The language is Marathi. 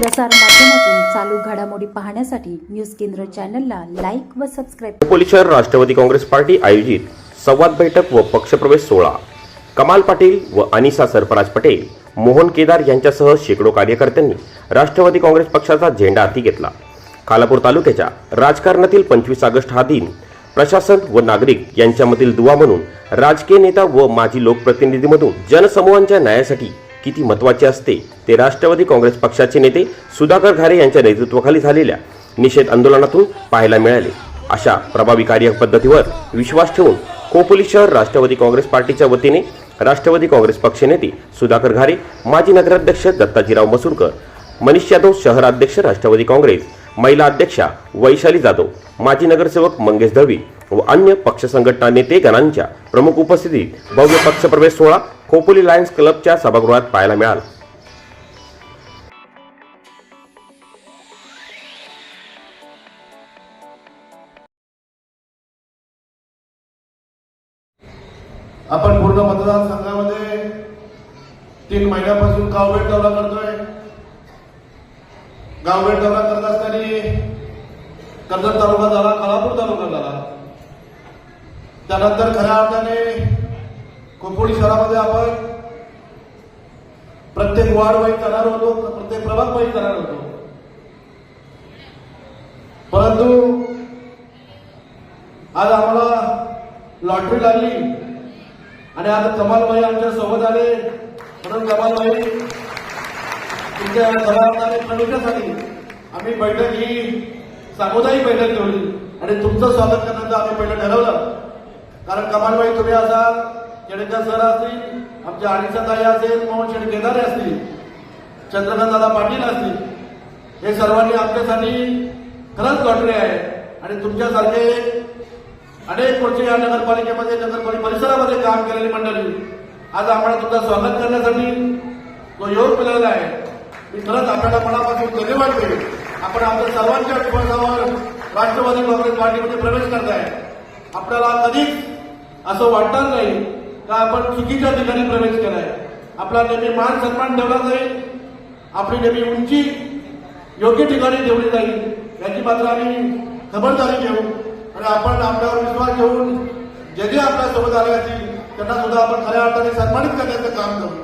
प्रसार माध्यमातून चालू घडामोडी पाहण्यासाठी न्यूज केंद्र चॅनलला लाईक व सबस्क्राईब पोलीस शहर राष्ट्रवादी काँग्रेस पार्टी आयोजित संवाद बैठक व पक्षप्रवेश सोहळा. कमाल पाटील व अनिसा सरफराज पटेल मोहन केदार यांच्यासह शेकडो कार्यकर्त्यांनी राष्ट्रवादी काँग्रेस पक्षाचा झेंडा हाती घेतला. खालापूर तालुक्याच्या राजकारणातील पंचवीस ऑगस्ट हा दिन प्रशासन व नागरिक यांच्यामधील दुवा म्हणून राजकीय नेता व माजी लोकप्रतिनिधीमधून जनसमूहांच्या न्यायासाठी किती महत्त्वाचे असते ते राष्ट्रवादी काँग्रेस पक्षाचे नेते सुधाकर घारे यांच्या नेतृत्वाखाली झालेल्या निषेध आंदोलनातून पाहायला मिळाले. अशा प्रभावी कार्यपद्धतीवर विश्वास ठेवून खोपोली शहर राष्ट्रवादी काँग्रेस पार्टीच्या वतीने राष्ट्रवादी काँग्रेस पक्षनेते सुधाकर घारे माजी नगराध्यक्ष दत्ताजीराव मसूरकर मनीष यादव शहराध्यक्ष राष्ट्रवादी काँग्रेस महिला अध्यक्षा वैशाली जाधव माजी नगरसेवक मंगेश दळवी व अन्य पक्ष संघटना नेते गणांच्या प्रमुख उपस्थितीत भव्य पक्षप्रवेश सोहळा खोपोली लायन्स क्लबच्या सभागृहात पाहायला मिळाला. आपण पूर्ण मतदारसंघामध्ये तीन महिन्यापासून गावभेट दौरा करतोय. गावभेट दौरा करत असताना कर्जत तालुका झाला कालापूर तालुका झाला. त्यानंतर खऱ्या अर्थाने खोपोली शहरामध्ये आपण प्रत्येक वार्ड वाईज जाणार होतो प्रत्येक प्रभाग वाईज जाणार होतो. परंतु आज आम्हाला लॉटरी लागली आणि आता कमालबाई आमच्यासोबत आले. म्हणून कमालबाई तुमच्या जबाबदारी प्रवेशासाठी आम्ही बैठक ही सामुदायिक बैठक ठेवली आणि तुमचं स्वागत करण्याचं आम्ही पहिलं ठरवलं. कारण कमालबाई तुम्ही असा केडकर सर असतील आमच्या अनिसा ताई असेल मोहन शेठ केदारे असतील चंद्रकांत दादा पाटील असतील हे सर्वांनी आमच्यासाठी खरंच घडले आहे. आणि तुमच्यासारखे अनेक वर्ष या नगरपालिकेमध्ये नगरपालिका परिसरामध्ये काम केलेली मंडळी आज आम्हाला तुमचं स्वागत करण्यासाठी तो योग मिळालेला आहे मी खरंच आपल्याला मनापासून धन्यवाद देईल. आपण आपल्या सर्वांच्या विश्वासावर राष्ट्रवादी काँग्रेस पार्टीमध्ये प्रवेश करताय. आपल्याला कधीच असं वाटणार नाही का आपण चुकीच्या ठिकाणी प्रवेश केलाय? आपला नेहमी मान सन्मान ठेवला जाईल. आपली नेहमी उंची योग्य ठिकाणी ठेवली जाईल. याची मात्र आम्ही खबरदारी घेऊ. आणि आपण आपल्यावर विश्वास ठेवून जे जे आपल्यासोबत आले असतील त्यांना सुद्धा आपण खऱ्या अर्थाने सन्मानित करण्याचं काम करू.